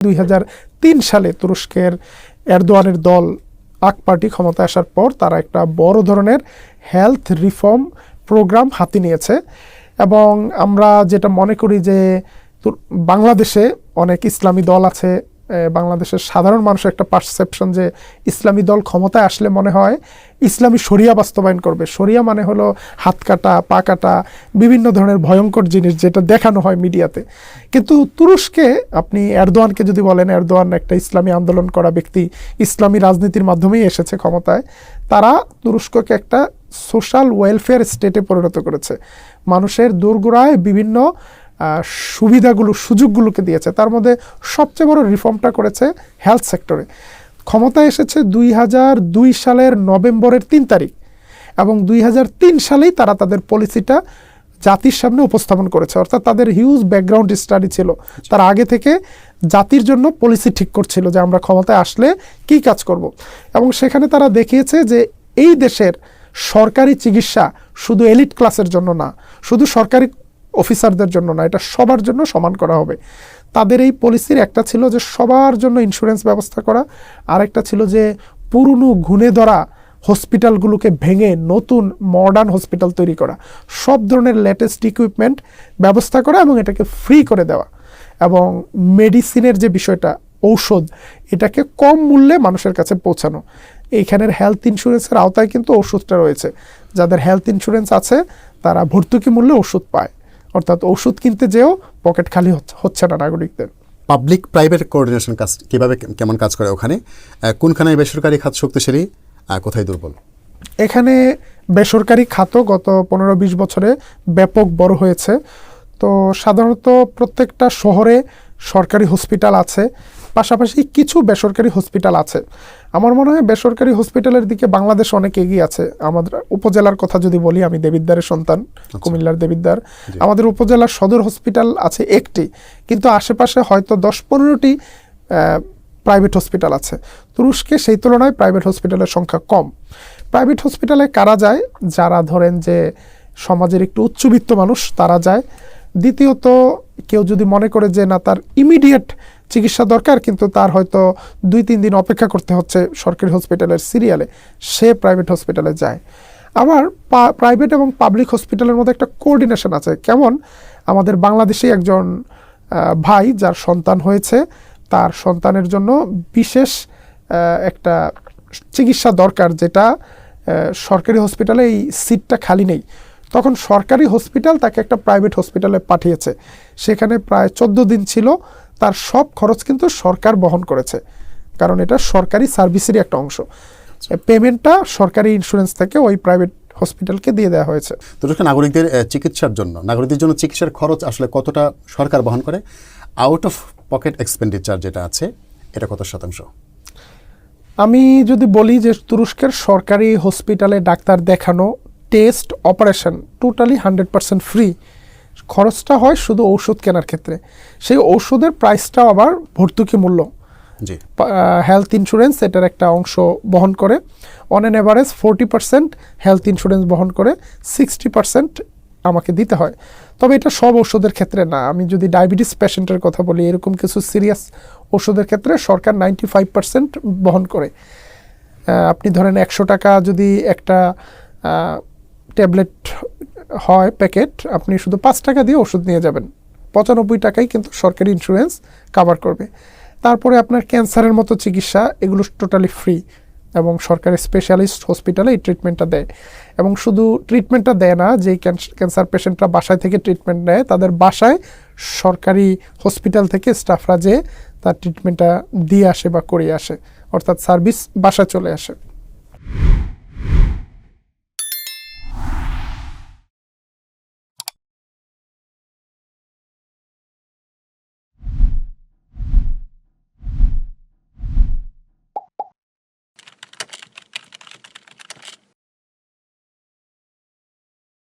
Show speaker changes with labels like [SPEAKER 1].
[SPEAKER 1] দুই হাজার তিন সালে তুরস্কের এরদোয়ানের দল আক পার্টি ক্ষমতায় আসার পর তারা একটা বড় ধরনের হেলথ রিফর্ম প্রোগ্রাম হাতে নিয়েছে। এবং আমরা যেটা মনে করি যে বাংলাদেশে অনেক ইসলামী দল আছে বাংলাদেশের সাধারণ মানুষের একটা পারসেপশন যে ইসলামী দল ক্ষমতায় আসলে মনে হয় ইসলামী শরিয়া বাস্তবায়ন করবে। শরিয়া মানে হলো হাত কাটা, পা কাটা, বিভিন্ন ধরনের ভয়ঙ্কর জিনিস যেটা দেখানো হয় মিডিয়াতে। কিন্তু তুরস্কে, আপনি এরদোয়ানকে যদি বলেন, এরদোয়ান একটা ইসলামী আন্দোলন করা ব্যক্তি, ইসলামী রাজনীতির মাধ্যমেই এসেছে ক্ষমতায়, তারা তুরস্ককে একটা সোশ্যাল ওয়েলফেয়ার স্টেটে পরিণত করেছে। মানুষের দোরগোড়ায় বিভিন্ন সুবিধাগুলো সুযোগগুলোকে দিয়েছে। তার মধ্যে সবচেয়ে বড় রিফর্মটা করেছে হেলথ সেক্টরে ক্ষমতায় এসেছে দুই হাজার দুই সালের নভেম্বরের তিন তারিখ এবং দুই হাজার তিন সালেই তারা তাদের পলিসিটা জাতির সামনে উপস্থাপন করেছে। অর্থাৎ তাদের হিউজ ব্যাকগ্রাউন্ড স্টাডি ছিল। তার আগে থেকে জাতির জন্য পলিসি ঠিক করছিল যে আমরা ক্ষমতায় আসলে কি কাজ করব। এবং সেখানে তারা দেখিয়েছে যে এই দেশের সরকারি চিকিৎসা শুধু এলিট ক্লাসের জন্য না শুধু সরকারি অফিসারদের জন্য না, এটা সবার জন্য সমান করা হবে। তাদের এই পলিসির একটা ছিল যে সবার জন্য ইন্স্যুরেন্স ব্যবস্থা করা আর একটা ছিল যে পুরনো ঘুণে ধরা হসপিটালগুলোকে ভেঙে নতুন মডার্ন হসপিটাল তৈরি করা। সব ধরনের লেটেস্ট ইকুইপমেন্ট ব্যবস্থা করা এবং এটাকে ফ্রি করে দেওয়া। এবং মেডিসিনের যে বিষয়টা, ঔষধ, এটাকে কম মূল্যে মানুষের কাছে পৌঁছানো। এইখানের হেলথ ইন্স্যুরেন্সের আওতায় কিন্তু ওষুধটা রয়েছে। যাদের হেলথ ইন্স্যুরেন্স আছে, তারা ভর্তুকি মূল্যে ওষুধ পায়। অর্থাৎ ওষুধ কিনতে যেও পকেট খালি হচ্ছে- না নাগরিকদের।
[SPEAKER 2] পাবলিক প্রাইভেট কোঅর্ডিনেশন কাজ কীভাবে কেমন কাজ করে ওখানে? কোনখানে বেসরকারি খাত শক্তিশালী? কোথায় দুর্বল?
[SPEAKER 1] এখানে বেসরকারি খাতও গত পনেরো বিশ বছরে ব্যাপক বড় হয়েছে। তো সাধারণত প্রত্যেকটা শহরে সরকারি হসপিটাল আছে। পাশাপাশি কিছু বেসরকারি হসপিটাল আছে। আমার মনে হয় বেসরকারি হসপিটালের দিকে বাংলাদেশ অনেক এগিয়ে আছে। আমাদের উপজেলার কথা যদি বলি আমি দেবিদ্বারের সন্তান কুমিল্লার দেবিদ্বার। আমাদের উপজেলার সদর হসপিটাল আছে একটি কিন্তু আশেপাশে হয়তো দশ পনেরোটি প্রাইভেট হসপিটাল আছে। তুরস্কে সেই তুলনায় প্রাইভেট হসপিটালের সংখ্যা কম। প্রাইভেট হসপিটালে কারা যায়? যারা ধরেন যে সমাজের একটু উচ্চবিত্ত মানুষ তারা যায়। দ্বিতীয়ত কেউ যদি মনে করে যে, না, তার ইমিডিয়েট চিকিৎসা দরকার, কিন্তু তার হয়তো দুই, তিন দিন অপেক্ষা করতে হচ্ছে সরকারি হসপিটালের সিরিয়ালে সে প্রাইভেট হসপিটালে যায়। আবার প্রাইভেট এবং পাবলিক হসপিটালের মধ্যে একটা কোঅর্ডিনেশন আছে। কেমন? আমাদের বাংলাদেশে একজন ভাই যার সন্তান হয়েছে, তার সন্তানের জন্য বিশেষ একটা চিকিৎসা দরকার যেটা সরকারি হসপিটালে এই সিটটা খালি নেই। তখন সরকারি হসপিটাল তাকে একটা প্রাইভেট হসপিটালে পাঠিয়েছে। সেখানে প্রায় চোদ্দ দিন ছিল। তার সব খরচ কিন্তু সরকার বহন করেছে। কারণ এটা সরকারি সার্ভিসেরই একটা অংশ। পেমেন্টটা সরকারি ইন্স্যুরেন্স থেকে ওই প্রাইভেট হসপিটালকে দিয়ে দেওয়া হয়েছে।
[SPEAKER 2] তুরস্কের নাগরিকদের চিকিৎসার জন্য নাগরিকদের জন্য চিকিৎসার খরচ আসলে কতটা সরকার বহন করে? আউট অফ পকেট এক্সপেন্ডিচার যেটা আছে এটা কত শতাংশ?
[SPEAKER 1] আমি যদি বলি যে তুরস্কের সরকারি হসপিটালে ডাক্তার দেখানো test operation totally hundred percent free. খরচটা হয় শুধু ঔষধ কেনার ক্ষেত্রে। সেই ওষুধের প্রাইসটাও আবার ভর্তুকি মূল্য।
[SPEAKER 2] জি।
[SPEAKER 1] হেলথ ইন্স্যুরেন্স এটার একটা অংশ বহন করে। On an average forty percent health insurance বহন করে সিক্সটি পার্সেন্ট আমাকে দিতে হয়। তবে এটা সব ওষুধের ক্ষেত্রে না। আমি যদি ডায়াবেটিস পেশেন্টের কথা বলি এরকম কিছু সিরিয়াস ওষুধের ক্ষেত্রে সরকার নাইনটি ফাইভ পার্সেন্ট বহন করে। আপনি ধরেন একশো টাকা যদি একটা ট্যাবলেট হয়, প্যাকেট, আপনি শুধু পাঁচ টাকা দিয়ে ওষুধ নিয়ে যাবেন। পঁচানব্বই টাকাই কিন্তু সরকারি ইন্স্যুরেন্স কাভার করবে। তারপরে আপনার ক্যান্সারের মতো চিকিৎসা, এগুলো টোটালি ফ্রি এবং সরকারি স্পেশালিস্ট হসপিটালে এই ট্রিটমেন্টটা দেয়। এবং শুধু ট্রিটমেন্টটা দেয় না যে ক্যান্সার পেশেন্টরা বাসায় থেকে ট্রিটমেন্ট নেয়, তাদের বাসায় সরকারি হসপিটাল থেকে স্টাফরা যে তার ট্রিটমেন্টটা দিয়ে আসে বা করিয়ে আসে, অর্থাৎ সার্ভিস বাসায় চলে আসে।